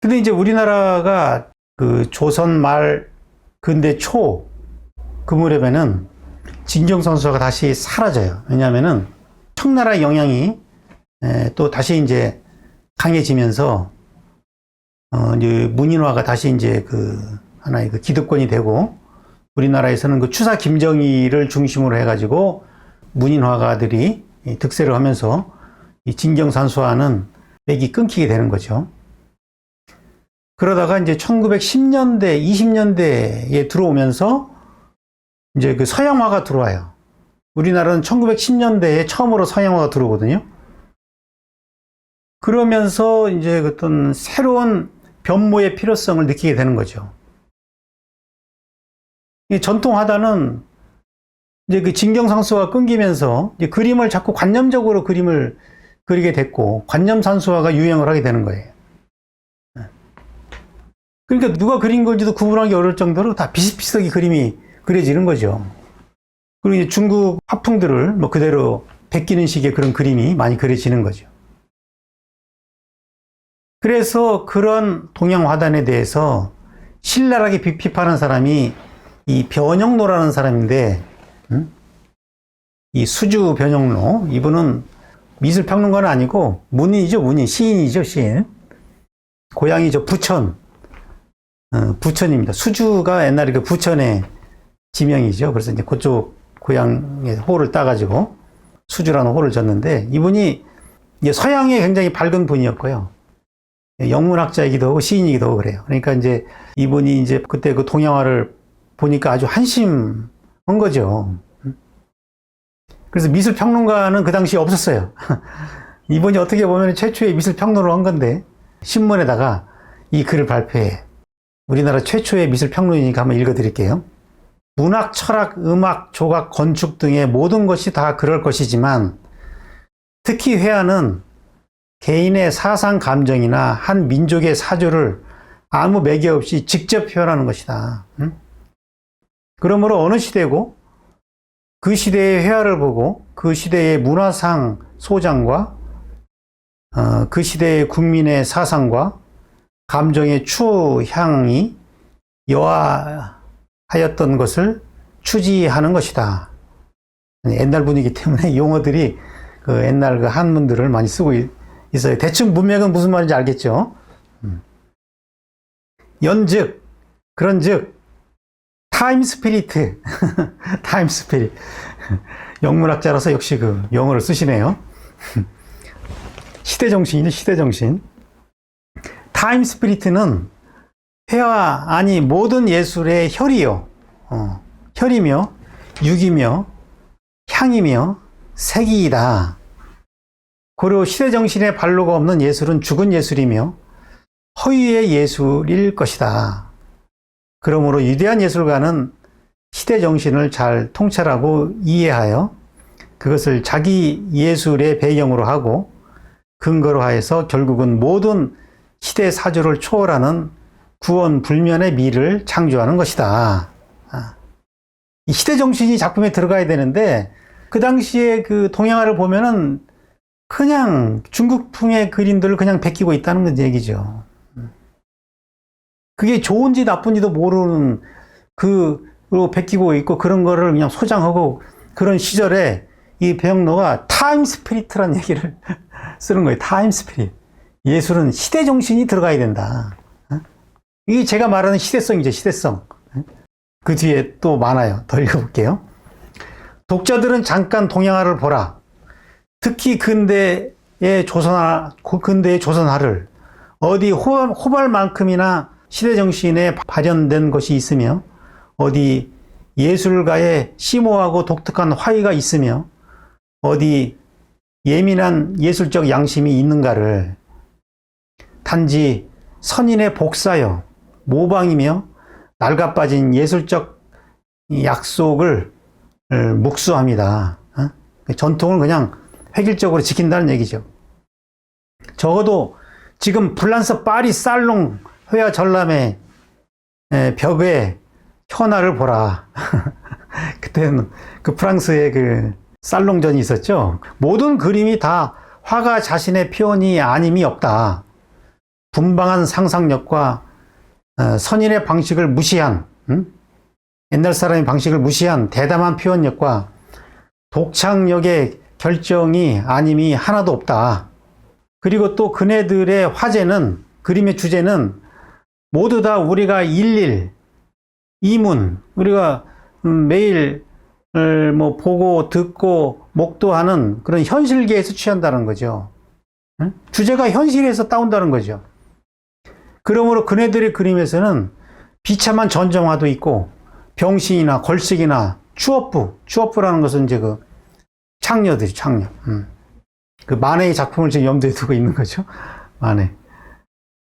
근데 이제 우리나라가 그 조선 말 근대 초 그 무렵에는 진경 선수가 다시 사라져요. 왜냐하면은 청나라 영향이 에, 또 다시 이제 강해지면서 어 이제 문인화가 다시 이제 그 하나의 그 기득권이 되고 우리나라에서는 그 추사 김정일을 중심으로 해가지고 문인화가들이 이 득세를 하면서 이 진경산수와는 맥이 끊기게 되는 거죠. 그러다가 이제 1910년대, 20년대에 들어오면서 이제 그 서양화가 들어와요. 우리나라는 1910년대에 처음으로 서양화가 들어오거든요. 그러면서 이제 어떤 새로운 변모의 필요성을 느끼게 되는 거죠. 이 전통 하다는 이제 그 진경상수가 끊기면서 그림을 자꾸 관념적으로 그림을 그리게 됐고 관념산수화가 유행을 하게 되는 거예요. 그러니까 누가 그린 건지도 구분하기 어려울 정도로 다 비슷비슷하게 그림이 그려지는 거죠. 그리고 이제 중국 화풍들을 뭐 그대로 베끼는 식의 그런 그림이 많이 그려지는 거죠. 그래서 그런 동양 화단에 대해서 신랄하게 비- 비판하는 사람이 이 변형로라는 사람인데, 음? 이 수주 변형로 이분은 미술 평론가는 아니고 문인이죠, 문인 시인이죠, 시인. 고향이 저 부천, 어, 부천입니다. 수주가 옛날에 그 부천의 지명이죠. 그래서 이제 그쪽 고향에 호를 따가지고 수주라는 호를 졌는데 이분이 이제 서양에 굉장히 밝은 분이었고요. 영문학자이기도 하고 시인이기도 하고 그래요. 그러니까 이제 이분이 이제 그때 그 동양화를 보니까 아주 한심한 거죠. 그래서 미술 평론가는 그 당시에 없었어요. 이분이 어떻게 보면 최초의 미술 평론을 한 건데 신문에다가 이 글을 발표해. 우리나라 최초의 미술 평론이니까 한번 읽어 드릴게요. 문학, 철학, 음악, 조각, 건축 등의 모든 것이 다 그럴 것이지만 특히 회화는 개인의 사상 감정이나 한 민족의 사조를 아무 매개 없이 직접 표현하는 것이다. 응? 그러므로 어느 시대고 그 시대의 회화를 보고 그 시대의 문화상 소장과 어, 그 시대의 국민의 사상과 감정의 추향이 여하하였던 것을 추지하는 것이다. 옛날 분이기 때문에 용어들이 그 옛날 그 한문들을 많이 쓰고 있, 어요 대충 문맥은 무슨 말인지 알겠죠? 음. 연즉, 그런즉, 타임 스피리트, 타임 스피릿. 영문학자라서 역시 그 영어를 쓰시네요. 시대 정신이죠, 시대 정신. 타임 스피리트는 회화 아니 모든 예술의 혈이요, 어, 혈이며 육이며 향이며 색이다. 고려 시대 정신의 발로가 없는 예술은 죽은 예술이며 허위의 예술일 것이다. 그러므로 위대한 예술가는 시대 정신을 잘 통찰하고 이해하여 그것을 자기 예술의 배경으로 하고 근거로 하여서 결국은 모든 시대 사조를 초월하는 구원 불면의 미를 창조하는 것이다. 아. 이 시대 정신이 작품에 들어가야 되는데 그 당시에 그 동양화를 보면은 그냥 중국풍의 그림들을 그냥 베끼고 있다는 얘기죠. 그게 좋은지 나쁜지도 모르는 그로 베끼고 있고 그런 거를 그냥 소장하고 그런 시절에 이 배영로가 타임 스피리트라는 얘기를 쓰는 거예요. 타임 스피릿. 예술은 시대 정신이 들어가야 된다. 어? 이게 제가 말하는 시대성이죠, 시대성. 그 뒤에 또 많아요. 더 읽어볼게요. 독자들은 잠깐 동양화를 보라. 특히 근대의 조선화, 근대의 조선화를 어디 호, 호발만큼이나 시대 정신에 발현된 것이 있으며 어디 예술가의 심오하고 독특한 화의가 있으며 어디 예민한 예술적 양심이 있는가를 단지 선인의 복사여 모방이며 낡아빠진 예술적 약속을 묵수합니다. 어? 전통을 그냥 획일적으로 지킨다는 얘기죠. 적어도 지금 불란서 파리 살롱 회화 전람의 벽에 현화를 보라. 그때는 그 프랑스의 그 살롱전이 있었죠. 모든 그림이 다 화가 자신의 표현이 아님이 없다. 분방한 상상력과 어, 선인의 방식을 무시한 음? 옛날 사람의 방식을 무시한 대담한 표현력과 독창력의 결정이 아님이 하나도 없다. 그리고 또 그네들의 화제는 그림의 주제는 모두 다 우리가 일일 이문 우리가 음, 매일 을뭐 보고 듣고 목도하는 그런 현실계에서 취한다는 거죠. 응? 주제가 현실에서 따온다는 거죠. 그러므로 그네들의 그림에서는 비참한 전정화도 있고 병신이나 걸식이나 추업부, 추업부라는 것은 이제 그 창녀들이 창녀. 음. 그 만해의 작품을 지금 염두에 두고 있는 거죠. 만해.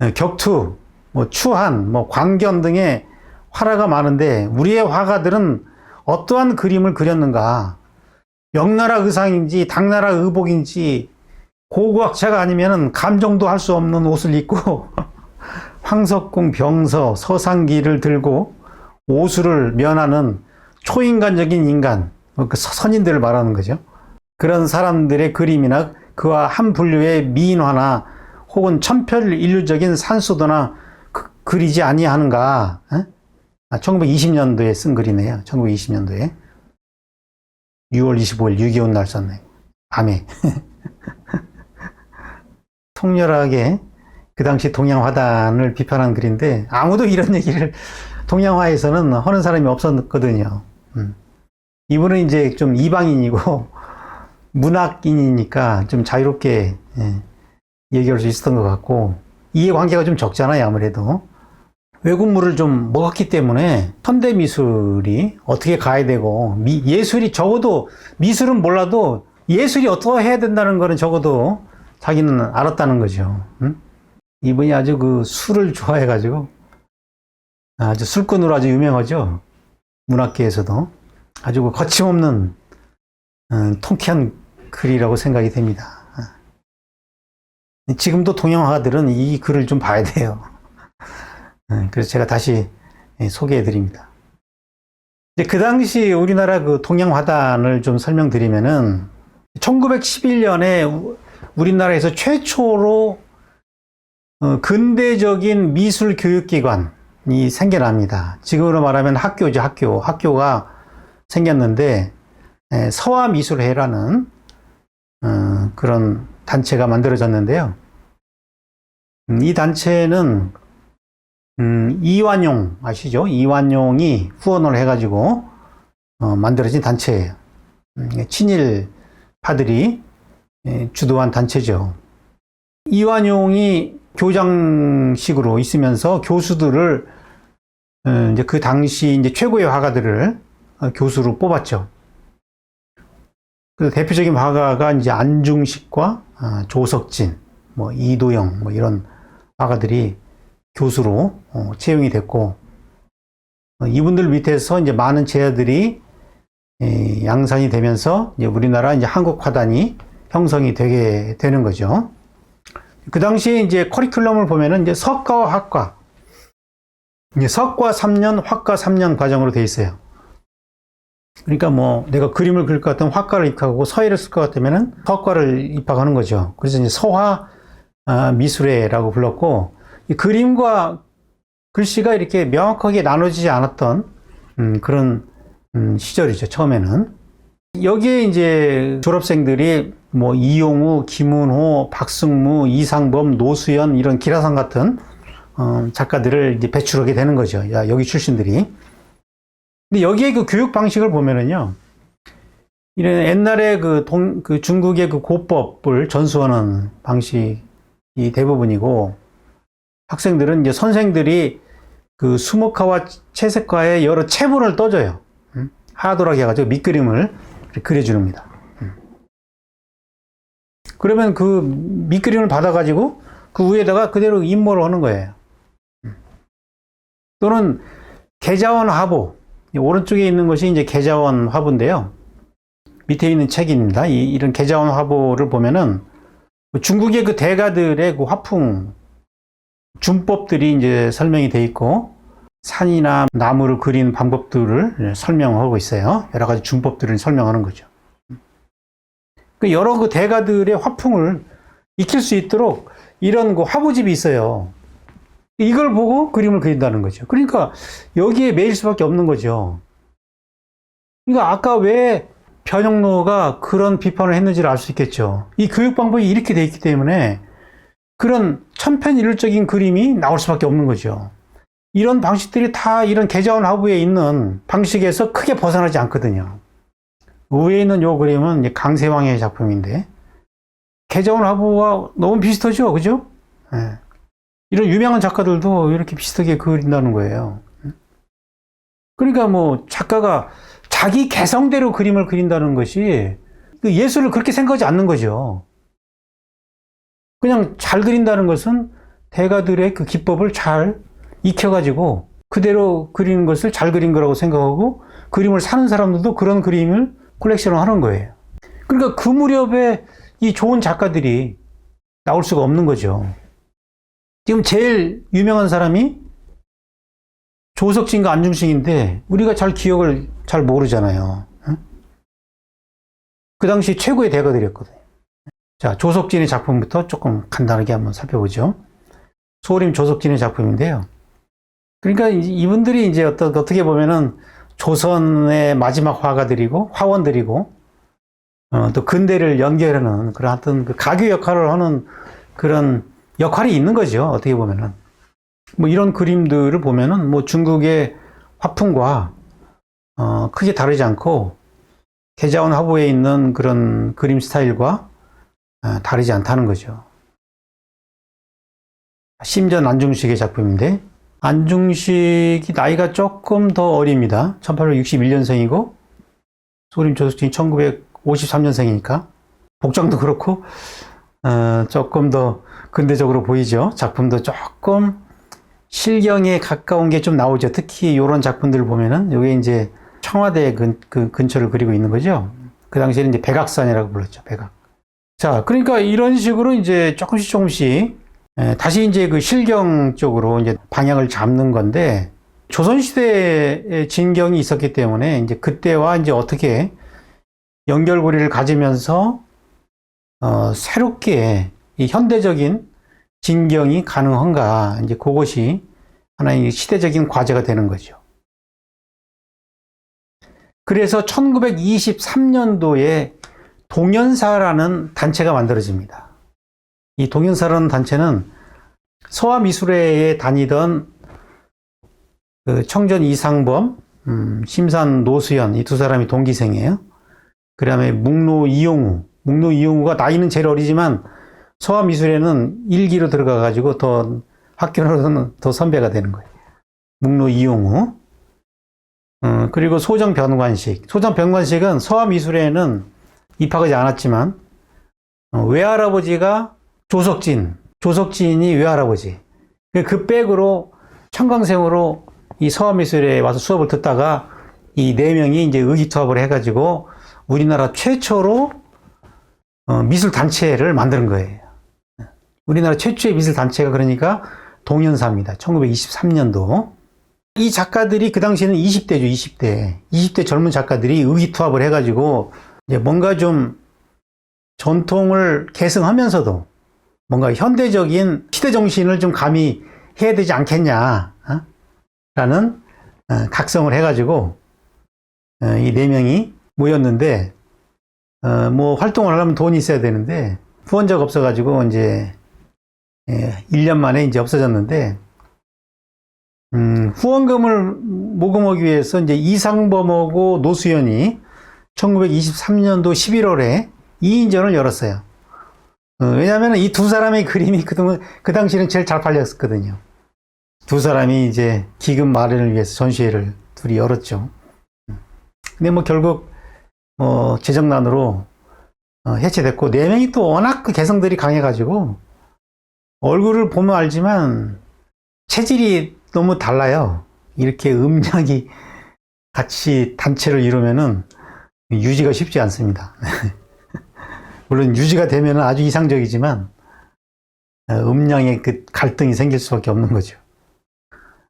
어, 격투, 뭐 추한, 뭐 광견 등의 화라가 많은데 우리의 화가들은 어떠한 그림을 그렸는가? 명나라 의상인지 당나라 의복인지 고고학자가 아니면은 감정도 할 수 없는 옷을 입고 황석궁 병서 서상기를 들고 오수를 면하는 초인간적인 인간, 그 선인들을 말하는 거죠. 그런 사람들의 그림이나 그와 한 분류의 미인화나 혹은 천편일률적인 산수도나 그, 그리지 아니하는가? 에? 아, 1920년도에 쓴 글이네요. 1920년도에. 6월 25일 유기온 날 썼네. 밤에. 통렬하게 그 당시 동양화단을 비판한 글인데 아무도 이런 얘기를 동양화에서는 하는 사람이 없었거든요. 음. 이분은 이제 좀 이방인이고 문학인이니까 좀 자유롭게 예, 얘기할 수 있었던 것 같고 이해관계가 좀 적잖아요 아무래도 외국물을 좀 먹었기 때문에 현대 미술이 어떻게 가야 되고 미- 예술이 적어도 미술은 몰라도 예술이 어떻게 해야 된다는 거는 적어도 자기는 알았다는 거죠. 응? 이분이 아주 그 술을 좋아해가지고 아주 술꾼으로 아주 유명하죠. 문학계에서도 아주 그 거침없는 음, 통쾌한 글이라고 생각이 됩니다. 어. 지금도 동양화가들은 이 글을 좀 봐야 돼요. 음, 그래서 제가 다시 예, 소개해 드립니다. 그 당시 우리나라 그 동양화단을 좀 설명드리면은 1911년에 우리나라에서 최초로 어, 근대적인 미술 교육기관이 생겨납니다. 지금으로 말하면 학교죠, 학교. 학교가 생겼는데 에, 서화미술회라는 어, 그런 단체가 만들어졌는데요. 음, 이 단체는 음, 이완용 아시죠? 이완용이 후원을 해가지고 어, 만들어진 단체예요. 음, 친일파들이 예, 주도한 단체죠. 이완용이 교장식으로 있으면서 교수들을 어, 이제 그 당시 이제 최고의 화가들을 어, 교수로 뽑았죠. 그 대표적인 화가가 이제 안중식과 아, 조석진, 뭐 이도영, 뭐 이런 화가들이 교수로 어, 채용이 됐고 어, 이분들 밑에서 이제 많은 제자들이 에, 양산이 되면서 이제 우리나라 이제 한국 화단이 형성이 되게 되는 거죠. 그 당시에 이제 커리큘럼을 보면은 이제 석가와 학과, 이제 석과 3년, 학과 3년 과정으로 돼 있어요. 그러니까 뭐 내가 그림을 그릴 것 같으면 화과를 입학하고 서예를 쓸 것 같으면은 석과를 입학하는 거죠. 그래서 이제 서화 아, 미술회라고 불렀고 이 그림과 글씨가 이렇게 명확하게 나눠지지 않았던 음, 그런 음, 시절이죠. 처음에는 여기에 이제 졸업생들이 뭐 이용우, 김은호, 박승무, 이상범, 노수연 이런 기라상 같은 어, 작가들을 이제 배출하게 되는 거죠. 야, 여기 출신들이. 근데 여기에 그 교육 방식을 보면은요. 이런 옛날에 그 동, 그 중국의 그 고법을 전수하는 방식이 대부분이고 학생들은 이제 선생들이 그 수목화와 채색화에 여러 체본을 떠줘요. 음? 하도록 해가지고 밑그림을 그려줍니다. 음. 그러면 그 밑그림을 받아가지고 그 위에다가 그대로 임모를 하는 거예요. 음. 또는 계자원 화보. 이 오른쪽에 있는 것이 이제 계자원 화보인데요. 밑에 있는 책입니다. 이, 이런 계자원 화보를 보면은 중국의 그 대가들의 그 화풍 준법들이 이제 설명이 돼 있고 산이나 나무를 그린 방법들을 설명하고 있어요. 여러 가지 준법들을 설명하는 거죠. 그 여러 그 대가들의 화풍을 익힐 수 있도록 이런 그 화보집이 있어요. 이걸 보고 그림을 그린다는 거죠. 그러니까 여기에 매일 수밖에 없는 거죠. 그러니까 아까 왜 변형로가 그런 비판을 했는지를 알 수 있겠죠. 이 교육 방법이 이렇게 돼 있기 때문에 그런 천편일률적인 그림이 나올 수밖에 없는 거죠. 이런 방식들이 다 이런 계좌원 하부에 있는 방식에서 크게 벗어나지 않거든요. 위에 있는 요 그림은 강세왕의 작품인데 계좌원 하부와 너무 비슷하죠, 그죠? 예. 이런 유명한 작가들도 이렇게 비슷하게 그린다는 거예요. 그러니까 뭐 작가가 자기 개성대로 그림을 그린다는 것이 그 예술을 그렇게 생각하지 않는 거죠. 그냥 잘 그린다는 것은 대가들의 그 기법을 잘 익혀가지고 그대로 그리는 것을 잘 그린 거라고 생각하고 그림을 사는 사람들도 그런 그림을 콜렉션을 하는 거예요. 그러니까 그 무렵에 이 좋은 작가들이 나올 수가 없는 거죠. 지금 제일 유명한 사람이 조석진과 안중식인데 우리가 잘 기억을 잘 모르잖아요. 응? 그 당시 최고의 대가들이었거든요. 자, 조석진의 작품부터 조금 간단하게 한번 살펴보죠. 소림 조석진의 작품인데요. 그러니까 이- 이분들이 이제 어떤, 어떻게 보면은 조선의 마지막 화가들이고 화원들이고 어, 또 근대를 연결하는 그런 어떤 그 가교 역할을 하는 그런 역할이 있는 거죠. 어떻게 보면은. 뭐 이런 그림들을 보면은 뭐 중국의 화풍과 어, 크게 다르지 않고 계자원 화보에 있는 그런 그림 스타일과 어, 다르지 않다는 거죠. 심전 안중식의 작품인데 안중식이 나이가 조금 더 어립니다. 1861년생이고 소림 조석진이 1953년생이니까 복장도 그렇고 어, 조금 더 근대적으로 보이죠. 작품도 조금 실경에 가까운 게 좀 나오죠. 특히 이런 작품들을 보면은 여기 이제 청와대 근, 그 근처를 그리고 있는 거죠. 그 당시에는 이제 백악산이라고 불렀죠. 백악. 자, 그러니까 이런 식으로 이제 조금씩 조금씩 에, 다시 이제 그 실경 쪽으로 이제 방향을 잡는 건데 조선시대의 진경이 있었기 때문에 이제 그때와 이제 어떻게 연결고리를 가지면서 어, 새롭게 이 현대적인 진경이 가능한가 이제 그것이 하나의 시대적인 과제가 되는 거죠. 그래서 1923년도에 동연사라는 단체가 만들어집니다. 이 동연사라는 단체는 서화미술회에 다니던 그 청전 이상범, 음, 심산 노수연 이두 사람이 동기생이에요. 그 다음에 묵로 이용우, 묵로 이용우가 나이는 제일 어리지만 서화미술에는 일기로 들어가가지고 더 학교로는 더 선배가 되는 거예요. 묵로 이용우. 어, 그리고 소정 변관식. 소정 변관식은 서화미술에는 입학하지 않았지만 어, 외할아버지가 조석진, 조석진이 외할아버지. 그- 그 백으로 청강생으로 이 서화미술에 와서 수업을 듣다가 이 네 명이 이제 의기투합을 해가지고 우리나라 최초로 어, 미술 단체를 만드는 거예요. 우리나라 최초의 미술 단체가 그러니까 동연사입니다. 1923년도. 이 작가들이 그 당시에는 20대죠, 20대. 20대 젊은 작가들이 의기투합을 해가지고 뭔가 좀 전통을 계승하면서도 뭔가 현대적인 시대 정신을 좀 가미해야 되지 않겠냐, 어? 라는 어, 각성을 해가지고 어, 이네 명이 모였는데 어, 뭐 활동을 하려면 돈이 있어야 되는데 후원자가 없어가지고 이제 예, 1년 만에 이제 없어졌는데 음, 후원금을 모금하기 위해서 이제 이상범하고 노수연이 1923년도 11월에 2인전을 열었어요. 어, 왜냐하면 이 두 사람의 그림이 그동안 그 당시에는 제일 잘 팔렸었거든요. 두 사람이 이제 기금 마련을 위해서 전시회를 둘이 열었죠. 근데 뭐 결국 뭐 재정난으로 어, 해체됐고 네 명이 또 워낙 그 개성들이 강해가지고 얼굴을 보면 알지만 체질이 너무 달라요. 이렇게 음량이 같이 단체를 이루면은 유지가 쉽지 않습니다. 물론 유지가 되면 아주 이상적이지만 어, 음량의 그 갈등이 생길 수밖에 없는 거죠.